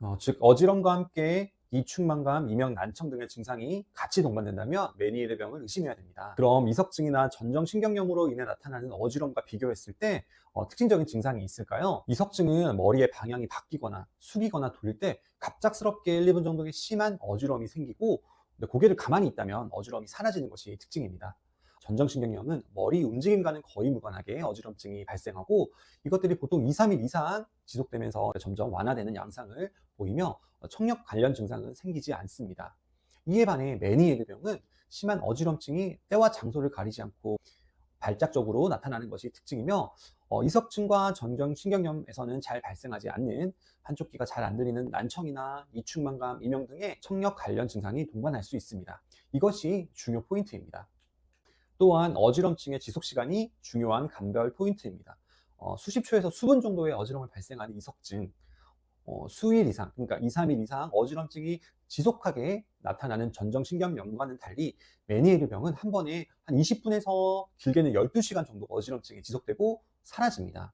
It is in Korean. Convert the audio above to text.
어, 즉 어지럼과 함께 이충만감, 이명 난청 등의 증상이 같이 동반된다면 메니에르 병을 의심해야 됩니다. 그럼 이석증이나 전정신경염으로 인해 나타나는 어지럼과 비교했을 때 어, 특징적인 증상이 있을까요? 이석증은 머리의 방향이 바뀌거나 숙이거나 돌릴 때 갑작스럽게 1, 2분 정도의 심한 어지럼이 생기고 고개를 가만히 있다면 어지럼이 사라지는 것이 특징입니다. 전정신경염은 머리 움직임과는 거의 무관하게 어지럼증이 발생하고 이것들이 보통 2, 3일 이상 지속되면서 점점 완화되는 양상을 보이며 청력 관련 증상은 생기지 않습니다. 이에 반해 메니에르병은 심한 어지럼증이 때와 장소를 가리지 않고 발작적으로 나타나는 것이 특징이며 어, 이석증과 전정신경염에서는 잘 발생하지 않는 한쪽 귀가 잘 안 들리는 난청이나 이충만감, 이명 등의 청력 관련 증상이 동반할 수 있습니다. 이것이 중요 포인트입니다. 또한 어지럼증의 지속 시간이 중요한 감별 포인트입니다. 어, 수십 초에서 수분 정도의 어지럼을 발생하는 이석증, 어, 수일 이상, 그러니까 2, 3일 이상 어지럼증이 지속하게 나타나는 전정신경염과는 달리 메니에르 병은 한 번에 한 20분에서 길게는 12시간 정도 어지럼증이 지속되고 사라집니다.